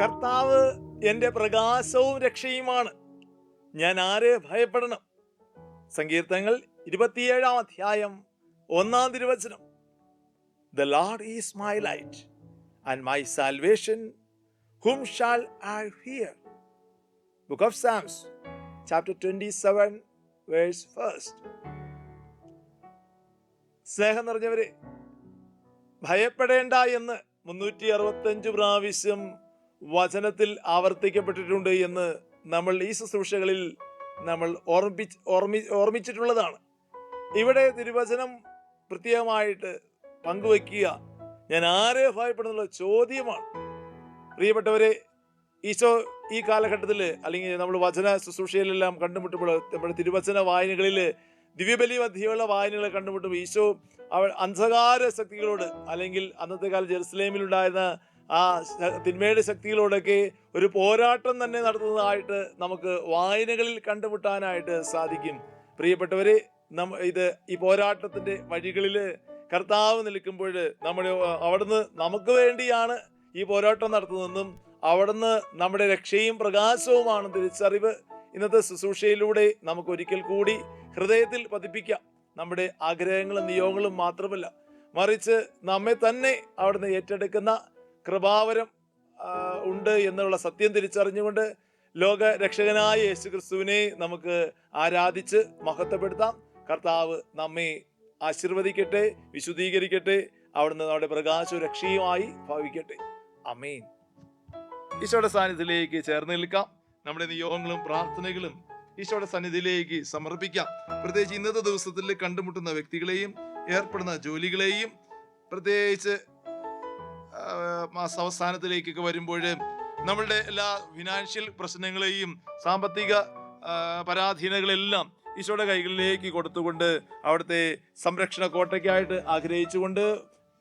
കർത്താവ് എന്റെ പ്രകാശവും രക്ഷയുമാണ്. ഞാൻ ആരെ ഭയപ്പെടണം? സങ്കീർത്തനങ്ങൾ ഇരുപത്തിയേഴാം അധ്യായം ഒന്നാം തിരുവചനം. The lord is my light and my salvation whom shall I hear book of Psalms chapter twenty seven verse first സ്നേഹം നിറഞ്ഞവരെ ഭയപ്പെടേണ്ട എന്ന് മുന്നൂറ്റി അറുപത്തഞ്ച് പ്രാവശ്യം വചനത്തിൽ ആവർത്തിക്കപ്പെട്ടിട്ടുണ്ട് എന്ന് നമ്മൾ ഈ ശുശ്രൂഷകളിൽ നമ്മൾ ഓർമ്മി ഓർമ്മിച്ചിട്ടുള്ളതാണ്. ഇവിടെ തിരുവചനം പ്രത്യേകമായിട്ട് പങ്കുവയ്ക്കുക ഞാൻ ആരെ ഭയപ്പെടുന്നുള്ള ചോദ്യമാണ്. പ്രിയപ്പെട്ടവരെ ഈശോ ഈ കാലഘട്ടത്തിൽ അല്ലെങ്കിൽ നമ്മൾ വചന ശുശ്രൂഷയിലെല്ലാം കണ്ടുമുട്ടുമ്പോൾ നമ്മുടെ തിരുവചന വായനകളിൽ ദിവ്യബലി മധ്യയുള്ള വായനകളെ കണ്ടുമുട്ടുമ്പോൾ ഈശോ അവ അന്ധകാര ശക്തികളോട് അല്ലെങ്കിൽ അന്നത്തെ കാലം ജെറുസലേമിലുണ്ടായിരുന്ന ആ തിന്മയുടെ ശക്തികളോടൊക്കെ ഒരു പോരാട്ടം തന്നെ നടത്തുന്നതായിട്ട് നമുക്ക് വായനകളിൽ കണ്ടുമുട്ടാനായിട്ട് സാധിക്കും. പ്രിയപ്പെട്ടവരെ നമ്മ ഇത് ഈ പോരാട്ടത്തിന്റെ വഴികളിൽ കർത്താവ് നിൽക്കുമ്പോൾ നമ്മൾ അവിടുന്ന് നമുക്ക് വേണ്ടിയാണ് ഈ പോരാട്ടം നടത്തുന്നതെന്നും അവിടുന്ന് നമ്മുടെ രക്ഷയും പ്രകാശവുമാണ് തിരിച്ചറിവ്. ഇന്നത്തെ ശുശ്രൂഷയിലൂടെ നമുക്ക് ഒരിക്കൽ കൂടി ഹൃദയത്തിൽ പതിപ്പിക്കാം. നമ്മുടെ ആഗ്രഹങ്ങളും നിയോഗങ്ങളും മാത്രമല്ല മറിച്ച് നമ്മെ തന്നെ അവിടുന്ന് ഏറ്റെടുക്കുന്ന കൃപാവരം ഉണ്ട് എന്നുള്ള സത്യം തിരിച്ചറിഞ്ഞുകൊണ്ട് ലോക രക്ഷകനായ യേശു ക്രിസ്തുവിനെ നമുക്ക് ആരാധിച്ച് മഹത്വപ്പെടുത്താം. കർത്താവ് നമ്മെ ആശീർവദിക്കട്ടെ വിശുദ്ധീകരിക്കട്ടെ അവിടുന്ന് നമ്മുടെ പ്രകാശ രക്ഷയുമായി ഭാവിക്കട്ടെ. അമീൻ ഈശോയുടെ സാന്നിധ്യത്തിലേക്ക് ചേർന്ന് നിൽക്കാം. നമ്മുടെ നിയോഗങ്ങളും പ്രാർത്ഥനകളും ഈശോയുടെ സന്നിധിയിലേക്ക് സമർപ്പിക്കാം. പ്രത്യേകിച്ച് ഇന്നത്തെ ദിവസത്തിൽ കണ്ടുമുട്ടുന്ന വ്യക്തികളെയും ഏർപ്പെടുന്ന ജോലികളെയും പ്രത്യേകിച്ച് ആ, മാസാവസാനത്തിലേക്കൊക്കെ വരുമ്പോൾ നമ്മളുടെ എല്ലാ ഫിനാൻഷ്യൽ പ്രശ്നങ്ങളെയും സാമ്പത്തിക പരാധീനകളെല്ലാം ഈശോയുടെ കൈകളിലേക്ക് കൊടുത്തുകൊണ്ട് അവിടുത്തെ സംരക്ഷണ കോട്ടയ്ക്കായിട്ട് ആഗ്രഹിച്ചുകൊണ്ട്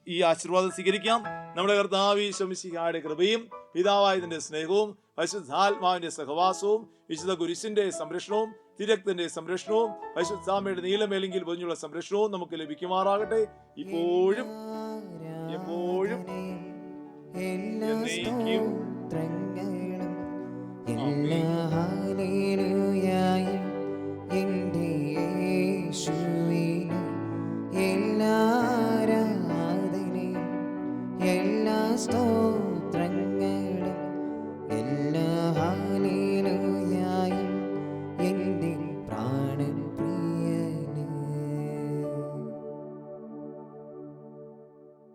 ഈ ആശീർവാദം സ്വീകരിക്കാം നമ്മുടെ കർത്താവ് ഈശ്വമിശിഹായുടെ കൃപയും പിതാവായതിന്റെ സ്നേഹവും പരിശുദ്ധാത്മാവിന്റെ സഹവാസവും വിശുദ്ധ കുരിശിന്റെ സംരക്ഷണവും തിരക്തന്റെ സംരക്ഷണവും പരിശുദ്ധാമയുടെ നീലമേലെങ്കിൽ പൊഞ്ഞുള്ള സംരക്ഷണവും നമുക്ക് ലഭിക്കുമാറാകട്ടെ ഇപ്പോഴും എപ്പോഴും. സ്തോത്രങ്ങളും. എല്ലാ